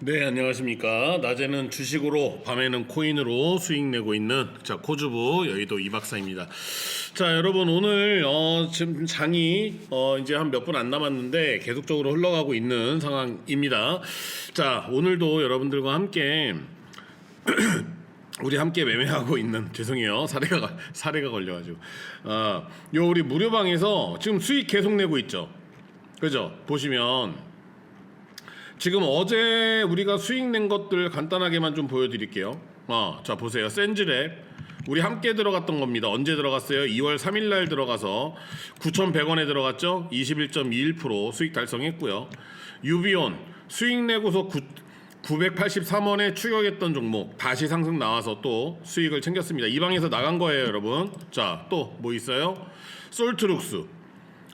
네, 안녕하십니까. 낮에는 주식으로, 밤에는 코인으로 수익 내고 있는 자 코주부 여의도 이 박사입니다. 자, 여러분 오늘 어, 지금 장이 어, 이제 한 몇 분 안 남았는데 계속적으로 흘러가고 있는 상황입니다. 자, 오늘도 여러분들과 함께 우리 함께 매매하고 있는 죄송해요 사례가 사례가 걸려가지고 아요 우리 무료방에서 지금 수익 계속 내고 있죠 그죠 보시면 지금 어제 우리가 수익 낸 것들 간단하게만 좀 보여드릴게요. 어, 자 보세요. 센즈랩 우리 함께 들어갔던 겁니다. 언제 들어갔어요? 2월 3일 날 들어가서 9,100원에 들어갔죠? 21.21% 수익 달성했고요. 유비온 수익 내고서 9, 983원에 추격했던 종목 다시 상승 나와서 또 수익을 챙겼습니다. 이 방에서 나간 거예요, 여러분. 자, 또 뭐 있어요? 솔트룩스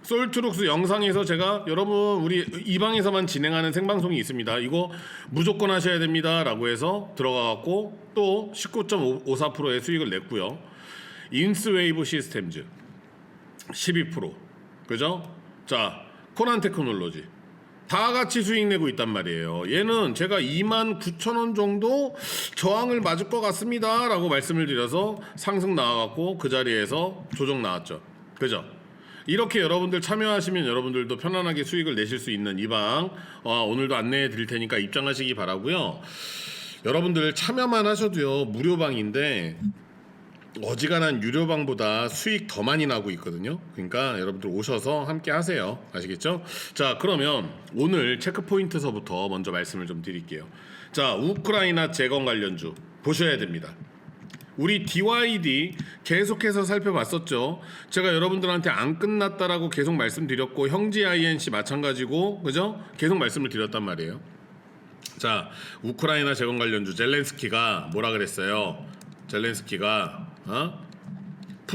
솔트룩스 영상에서 제가 여러분 우리 이 방에서만 진행하는 생방송이 있습니다. 이거 무조건 하셔야 됩니다라고 해서 들어가 갖고 또 19.54%의 수익을 냈고요. 인스웨이브 시스템즈 12% 그죠? 자 코난 테크놀로지 다 같이 수익 내고 있단 말이에요. 얘는 제가 2만 9천 원 정도 저항을 맞을 것 같습니다라고 말씀을 드려서 상승 나와갖고 그 자리에서 조정 나왔죠. 그죠? 이렇게 여러분들 참여하시면 여러분들도 편안하게 수익을 내실 수 있는 이방 어, 오늘도 안내해 드릴 테니까 입장하시기 바라고요. 여러분들 참여만 하셔도요 무료방인데 어지간한 유료방보다 수익 더 많이 나고 있거든요. 그러니까 여러분들 오셔서 함께 하세요. 아시겠죠? 자, 그러면 오늘 체크 포인트서부터 먼저 말씀을 좀 드릴게요. 자, 우크라이나 재건 관련주 보셔야 됩니다. 우리 DYD 계속해서 살펴봤었죠. 제가 여러분들한테 안 끝났다라고 계속 말씀드렸고 형제 INC 마찬가지고 그죠? 계속 말씀을 드렸단 말이에요. 자, 우크라이나 재건 관련주 젤렌스키가 뭐라 그랬어요? 젤렌스키가 어?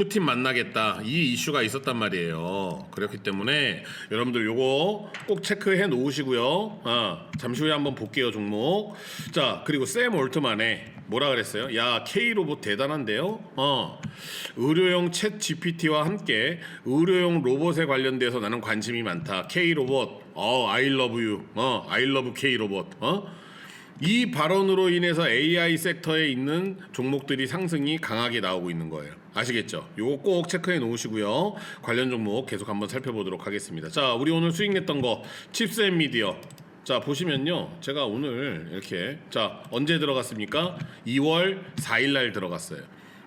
푸틴 만나겠다 이 이슈가 있었단 말이에요. 그렇기 때문에 여러분들 요거 꼭 체크해 놓으시고요. 어, 잠시 후에 한번 볼게요 종목. 자 그리고 샘 올트만의 뭐라 그랬어요? 야 K 로봇 대단한데요. 어 의료용 챗 GPT와 함께 의료용 로봇에 관련돼서 나는 관심이 많다. K 로봇 어 I love you. 어 I love K 로봇. 어 이 발언으로 인해서 AI 섹터에 있는 종목들이 상승이 강하게 나오고 있는 거예요. 아시겠죠? 요거 꼭 체크해 놓으시고요. 관련 종목 계속 한번 살펴보도록 하겠습니다. 자, 우리 오늘 수익 냈던 거 칩스 앤 미디어. 자, 보시면요. 제가 오늘 이렇게 자, 언제 들어갔습니까? 2월 4일 날 들어갔어요.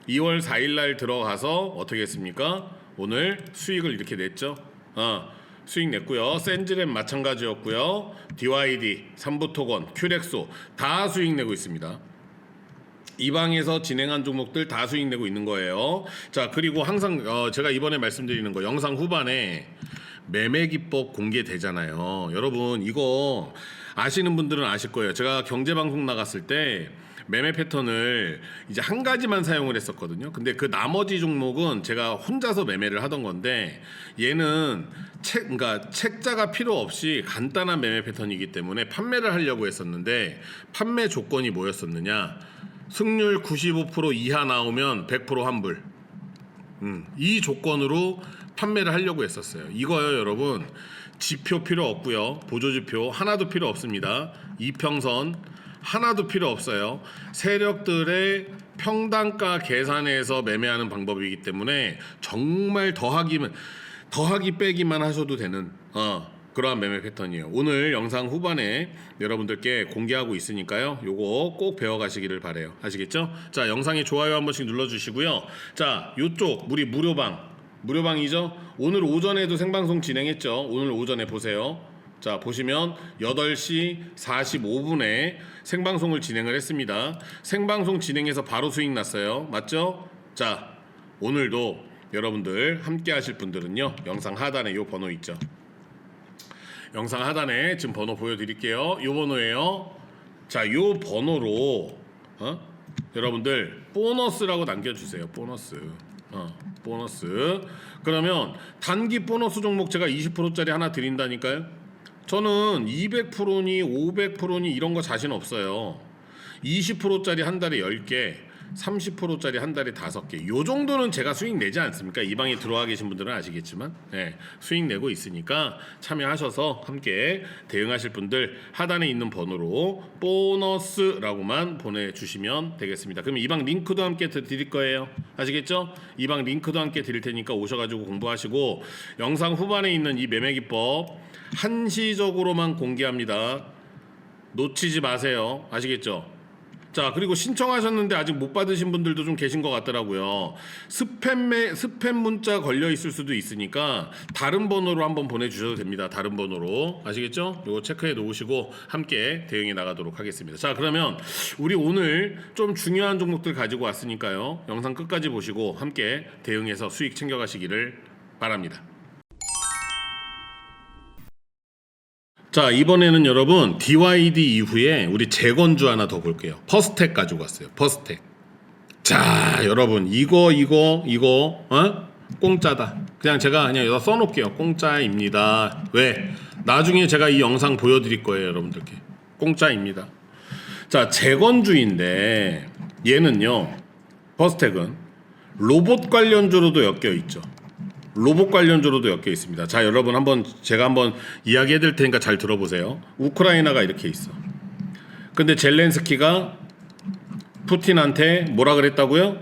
2월 4일 날 들어가서 어떻게 했습니까? 오늘 수익을 이렇게 냈죠. 어. 수익 냈고요. 센즈랩 마찬가지였고요. DYD, 삼부토건, 큐렉소 다 수익 내고 있습니다. 이 방에서 진행한 종목들 다 수익 내고 있는 거예요. 자, 그리고 항상 어, 제가 이번에 말씀드리는 거 영상 후반에 매매 기법 공개되잖아요. 여러분 이거 아시는 분들은 아실 거예요. 제가 경제 방송 나갔을 때 매매 패턴을 이제 한 가지만 사용을 했었거든요. 근데 그 나머지 종목은 제가 혼자서 매매를 하던 건데 얘는 책 그러니까 책자가 필요 없이 간단한 매매 패턴이기 때문에 판매를 하려고 했었는데 판매 조건이 뭐였었느냐? 승률 95% 이하 나오면 100% 환불. 음, 이 조건으로 판매를 하려고 했었어요. 이거요, 여러분. 지표 필요 없고요. 보조지표 하나도 필요 없습니다. 이평선 하나도 필요 없어요. 세력들의 평단가 계산해서 매매하는 방법이기 때문에 정말 더하기만 더하기 빼기만 하셔도 되는 어, 그러한 매매 패턴이에요. 오늘 영상 후반에 여러분들께 공개하고 있으니까요. 요거 꼭 배워가시기를 바래요. 아시겠죠? 자, 영상에 좋아요 한 번씩 눌러주시고요. 자, 요쪽 우리 무료방 무료방이죠. 오늘 오전에도 생방송 진행했죠. 오늘 오전에 보세요. 자, 보시면 8시 45분에 생방송을 진행을 했습니다. 생방송 진행해서 바로 수익 났어요. 맞죠? 자, 오늘도 여러분들 함께 하실 분들은요. 영상 하단에 요 번호 있죠. 영상 하단에 지금 번호 보여드릴게요. 요 번호예요. 자, 요 번호로 어? 여러분들 보너스라고 남겨주세요. 보너스. 어, 보너스. 그러면 단기 보너스 종목 제가 20%짜리 하나 드린다니까요. 저는 200%니 500%니 이런 거 자신 없어요. 20%짜리 한 달에 10개, 30%짜리 한 달에 다섯 개. 요 정도는 제가 수익 내지 않습니까? 이 방에 들어와 계신 분들은 아시겠지만, 네, 수익 내고 있으니까 참여하셔서 함께 대응하실 분들 하단에 있는 번호로 보너스라고만 보내주시면 되겠습니다. 그럼 이 방 링크도 함께 드- 드릴 거예요. 아시겠죠? 이 방 링크도 함께 드릴 테니까 오셔가지고 공부하시고 영상 후반에 있는 이 매매 기법 한시적으로만 공개합니다. 놓치지 마세요. 아시겠죠? 자 그리고 신청하셨는데 아직 못 받으신 분들도 좀 계신 것 같더라고요. 스팸 스팸 문자 걸려 있을 수도 있으니까 다른 번호로 한번 보내주셔도 됩니다. 다른 번호로 아시겠죠? 이거 체크해 놓으시고 함께 대응해 나가도록 하겠습니다. 자 그러면 우리 오늘 좀 중요한 종목들 가지고 왔으니까요. 영상 끝까지 보시고 함께 대응해서 수익 챙겨가시기를 바랍니다. 자 이번에는 여러분 DYD 이후에 우리 재건주 하나 더 볼게요. 퍼스텍 가지고 왔어요. 퍼스텍. 자 여러분 이거 이거 이거 어? 공짜다. 그냥 제가 그냥 여기다 써놓을게요. 공짜입니다. 왜? 나중에 제가 이 영상 보여드릴 거예요, 여러분들께. 공짜입니다. 자 재건주인데 얘는요 퍼스텍은 로봇 관련주로도 엮여 있죠. 로봇 관련주로도 엮여 있습니다. 자, 여러분 한번 제가 한번 이야기해 드릴 테니까 잘 들어보세요. 우크라이나가 이렇게 있어. 근데 젤렌스키가 푸틴한테 뭐라 그랬다고요?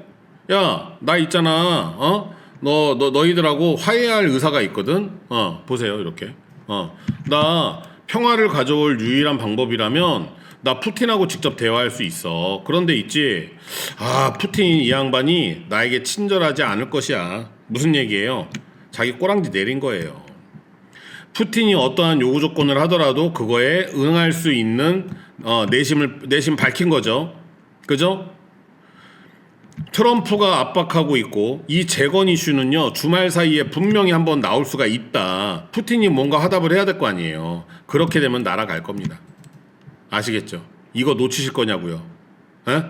야, 나 있잖아. 어? 너, 너 너희들하고 화해할 의사가 있거든. 어, 보세요. 이렇게. 어. 나 평화를 가져올 유일한 방법이라면 나 푸틴하고 직접 대화할 수 있어. 그런데 있지. 아, 푸틴 이 양반이 나에게 친절하지 않을 것이야. 무슨 얘기예요? 자기 꼬랑지 내린 거예요. 푸틴이 어떠한 요구 조건을 하더라도 그거에 응할 수 있는 어, 내심을 내심 밝힌 거죠. 그죠? 트럼프가 압박하고 있고 이 재건 이슈는요 주말 사이에 분명히 한번 나올 수가 있다. 푸틴이 뭔가 화답을 해야 될 거 아니에요. 그렇게 되면 날아갈 겁니다. 아시겠죠? 이거 놓치실 거냐고요? 에?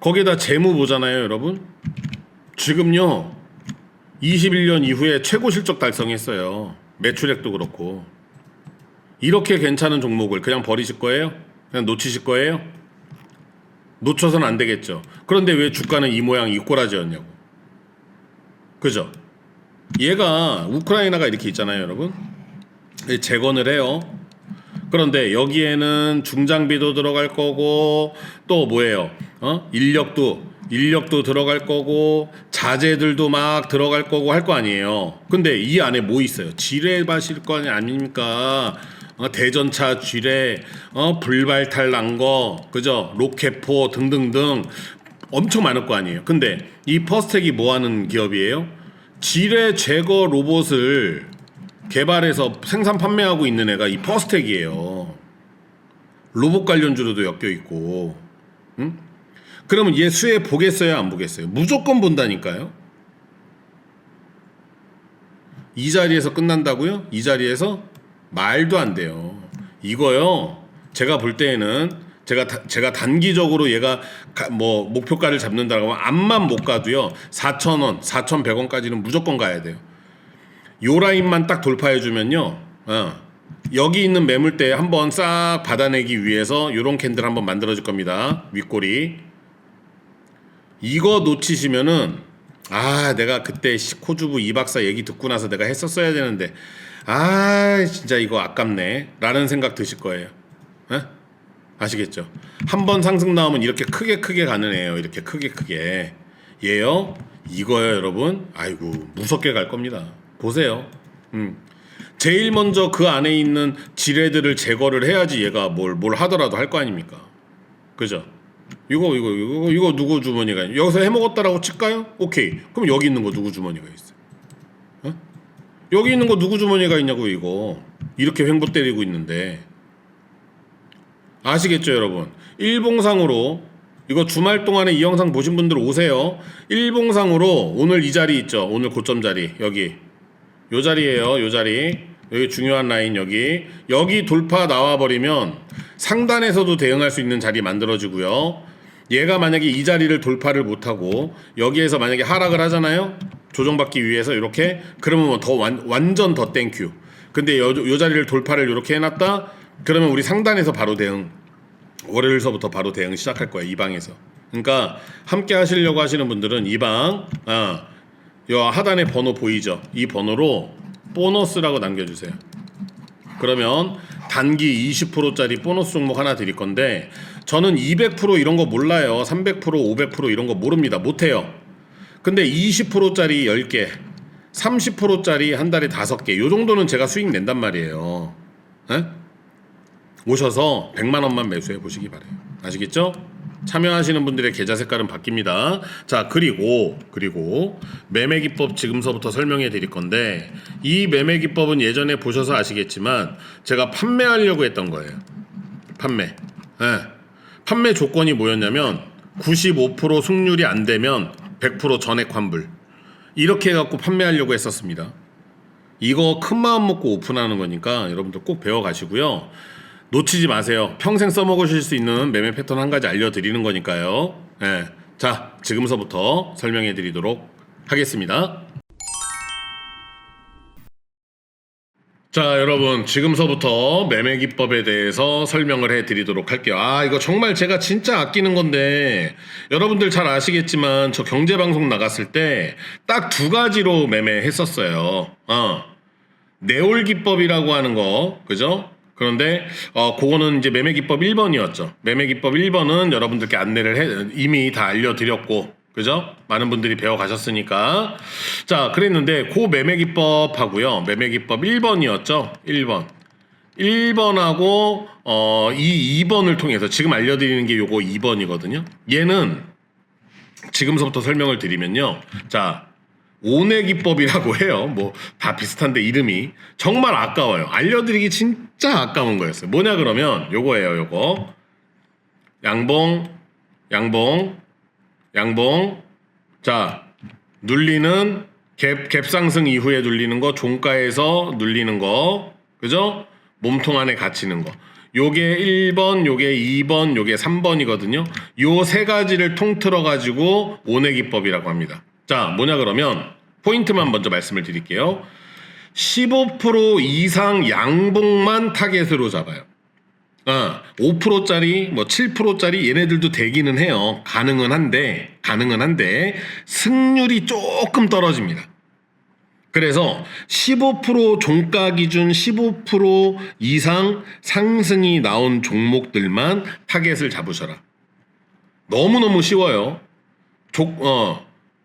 거기다 재무 보잖아요, 여러분. 지금요 21년 이후에 최고 실적 달성했어요. 매출액도 그렇고 이렇게 괜찮은 종목을 그냥 버리실 거예요? 그냥 놓치실 거예요? 놓쳐서는 안 되겠죠. 그런데 왜 주가는 이 모양 이 꼬라지였냐고. 그죠? 얘가 우크라이나가 이렇게 있잖아요, 여러분. 재건을 해요. 그런데 여기에는 중장비도 들어갈 거고 또 뭐예요? 어? 인력도 인력도 들어갈 거고 자재들도 막 들어갈 거고 할 거 아니에요. 근데 이 안에 뭐 있어요? 지뢰 밭일 거 아닙니까? 어, 대전차 지뢰, 어, 불발탈 난 거, 그죠? 로켓포 등등등 엄청 많을 거 아니에요. 근데 이 퍼스텍이 뭐 하는 기업이에요? 지뢰 제거 로봇을 개발해서 생산 판매하고 있는 애가 이 퍼스텍이에요. 로봇 관련주로도 엮여 있고, 응? 그러면 얘 수혜 보겠어요, 안 보겠어요? 무조건 본다니까요. 이 자리에서 끝난다고요? 이 자리에서 말도 안 돼요. 이거요. 제가 볼 때에는 제가 다- 제가 단기적으로 얘가 가- 뭐 목표가를 잡는다고 하면 암만 못 가도요. 4,000원, 4,100원까지는 무조건 가야 돼요. 요 라인만 딱 돌파해 주면요. 어. 여기 있는 매물대 한번 싹 받아내기 위해서 요런 캔들 한번 만들어 줄 겁니다. 윗꼬리. 이거 놓치시면은 아 내가 그때 시- 코주부 이 박사 얘기 듣고 나서 내가 했었어야 되는데. 아 진짜 이거 아깝네. 라는 생각 드실 거예요. 에? 아시겠죠? 한 번 상승 나오면 이렇게 크게 크게 가는 애예요. 이렇게 크게 크게. 얘요? 이거요 여러분. 아이고 무섭게 갈 겁니다. 보세요. 음. 제일 먼저 그 안에 있는 지뢰들을 제거를 해야지 얘가 뭘 뭘 하더라도 할 거 아닙니까? 그죠 이거 이거 이거 이거 누구 주머니가 있- 여기서 해 먹었다라고 칠까요? 오케이. 그럼 여기 있는 거 누구 주머니가 있어? 어? 여기 있는 거 누구 주머니가 있냐고 이거 이렇게 횡보 때리고 있는데 아시겠죠 여러분? 일봉상으로 이거 주말 동안에 이 영상 보신 분들 오세요. 일봉상으로 오늘 이 자리 있죠. 오늘 고점 자리 여기 요 자리예요. 요 자리. 여기 중요한 라인 여기. 여기 돌파 나와 버리면 상단에서도 대응할 수 있는 자리 만들어지고요. 얘가 만약에 이 자리를 돌파를 못 하고 여기에서 만약에 하락을 하잖아요. 조정받기 위해서 이렇게 그러면 뭐더 완, 완전 더 땡큐. 근데 요, 요 자리를 돌파를 이렇게 해놨다. 그러면 우리 상단에서 바로 대응 월요일서부터 바로 대응 시작할 거예요 이 방에서. 그러니까 함께 하시려고 하시는 분들은 이 방, 아, 요 하단에 번호 보이죠? 이 번호로 보너스라고 남겨주세요. 그러면 단기 20%짜리 보너스 종목 하나 드릴 건데 저는 200% 이런 거 몰라요. 300% 500% 이런 거 모릅니다. 못해요. 근데 20%짜리 10개, 30%짜리 한 달에 5개 요 정도는 제가 수익 낸단 말이에요. 에? 오셔서 100만 원만 매수해 보시기 바래요. 아시겠죠? 참여하시는 분들의 계좌 색깔은 바뀝니다. 자, 그리고 그리고 매매 기법 지금서부터 설명해 드릴 건데 이 매매 기법은 예전에 보셔서 아시겠지만 제가 판매하려고 했던 거예요. 판매. 예. 판매 조건이 뭐였냐면 95% 승률이 안 되면 100% 전액 환불. 이렇게 해 갖고 판매하려고 했었습니다. 이거 큰 마음 먹고 오픈하는 거니까 여러분들 꼭 배워 가시고요. 놓치지 마세요. 평생 써먹으실 수 있는 매매 패턴 한 가지 알려드리는 거니까요. 예. 자, 지금서부터 설명해 드리도록 하겠습니다. 자, 여러분, 지금서부터 매매 기법에 대해서 설명을 해 드리도록 할게요. 아, 이거 정말 제가 진짜 아끼는 건데, 여러분들 잘 아시겠지만, 저 경제방송 나갔을 때, 딱 두 가지로 매매했었어요. 어. 내올 기법이라고 하는 거, 그죠? 그런데 어 그거는 이제 매매 기법 1번이었죠. 매매 기법 1번은 여러분들께 안내를 해, 이미 다 알려드렸고 그죠? 많은 분들이 배워 가셨으니까 자 그랬는데 그 매매 기법하고요. 매매 기법 1번이었죠. 1번. 1번하고 어, 이 2번을 통해서 지금 알려드리는 게 요거 2번이거든요. 얘는 지금서부터 설명을 드리면요. 자, 오내 기법이라고 해요. 뭐 다 비슷한데 이름이 정말 아까워요. 알려드리기 진짜 아까운 거였어요. 뭐냐 그러면 요거예요. 요거 양봉, 양봉, 양봉. 자 눌리는 갭, 갭 상승 이후에 눌리는 거, 종가에서 눌리는 거, 그죠? 몸통 안에 갇히는 거. 요게 1번, 요게 2번, 요게 3번이거든요. 요 세 가지를 통틀어 가지고 오내 기법이라고 합니다. 자, 뭐냐 그러면 포인트만 먼저 말씀을 드릴게요. 15% 이상 양봉만 타겟으로 잡아요. 아, 5%짜리, 뭐 7%짜리 얘네들도 되기는 해요. 가능은 한데, 가능은 한데, 승률이 조금 떨어집니다. 그래서 15% 종가 기준 15% 이상 상승이 나온 종목들만 타겟을 잡으셔라. 너무너무 쉬워요. 조, 어,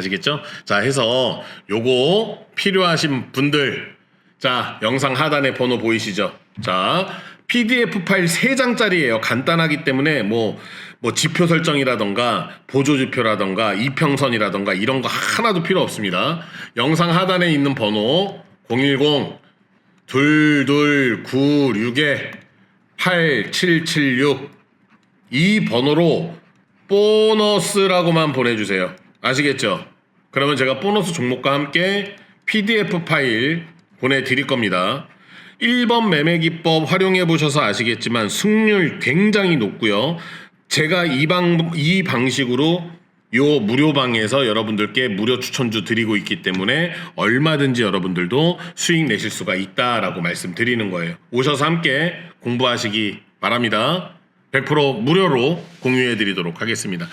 아시겠죠? 자 해서 요거 필요하신 분들 자 영상 하단에 번호 보이시죠? 자 PDF 파일 3장짜리예요. 간단하기 때문에 뭐, 뭐 지표 설정이라던가 보조지표라던가 이평선이라던가 이런 거 하나도 필요 없습니다. 영상 하단에 있는 번호 010 2296에 8776 이 번호로 보너스라고만 보내주세요. 아시겠죠? 그러면 제가 보너스 종목과 함께 PDF 파일 보내드릴 겁니다. 1번 매매 기법 활용해 보셔서 아시겠지만 승률 굉장히 높고요. 제가 이 방, 이 방식으로 요 무료방에서 여러분들께 무료 추천주 드리고 있기 때문에 얼마든지 여러분들도 수익 내실 수가 있다라고 말씀드리는 거예요. 오셔서 함께 공부하시기 바랍니다. 100% 무료로 공유해 드리도록 하겠습니다.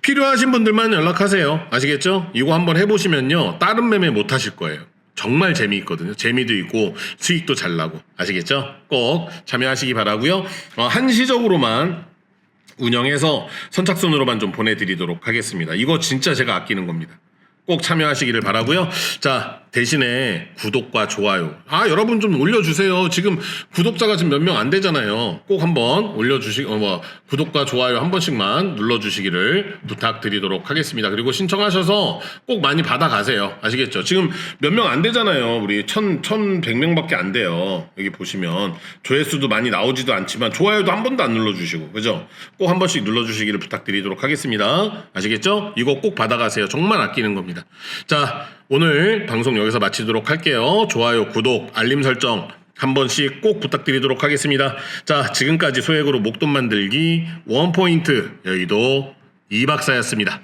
필요하신 분들만 연락하세요. 아시겠죠? 이거 한번 해보시면요. 다른 매매 못 하실 거예요. 정말 재미있거든요. 재미도 있고 수익도 잘 나고. 아시겠죠? 꼭 참여하시기 바라고요. 어, 한시적으로만 운영해서 선착순으로만 좀 보내드리도록 하겠습니다. 이거 진짜 제가 아끼는 겁니다. 꼭 참여하시기를 바라고요. 자 대신에 구독과 좋아요. 아 여러분 좀 올려주세요. 지금 구독자가 지금 몇 명 안 되잖아요. 꼭 한번 올려주시, 어, 뭐 구독과 좋아요 한 번씩만 눌러주시기를 부탁드리도록 하겠습니다. 그리고 신청하셔서 꼭 많이 받아가세요. 아시겠죠? 지금 몇 명 안 되잖아요. 우리 천 천백 명 밖에 안 돼요. 여기 보시면 조회수도 많이 나오지도 않지만 좋아요도 한 번도 안 눌러주시고 그죠? 꼭 한 번씩 눌러주시기를 부탁드리도록 하겠습니다. 아시겠죠? 이거 꼭 받아가세요. 정말 아끼는 겁니다. 자, 오늘 방송 여기서 마치도록 할게요. 좋아요, 구독, 알림 설정 한 번씩 꼭 부탁드리도록 하겠습니다. 자, 지금까지 소액으로 목돈 만들기 원포인트 여의도 이박사였습니다.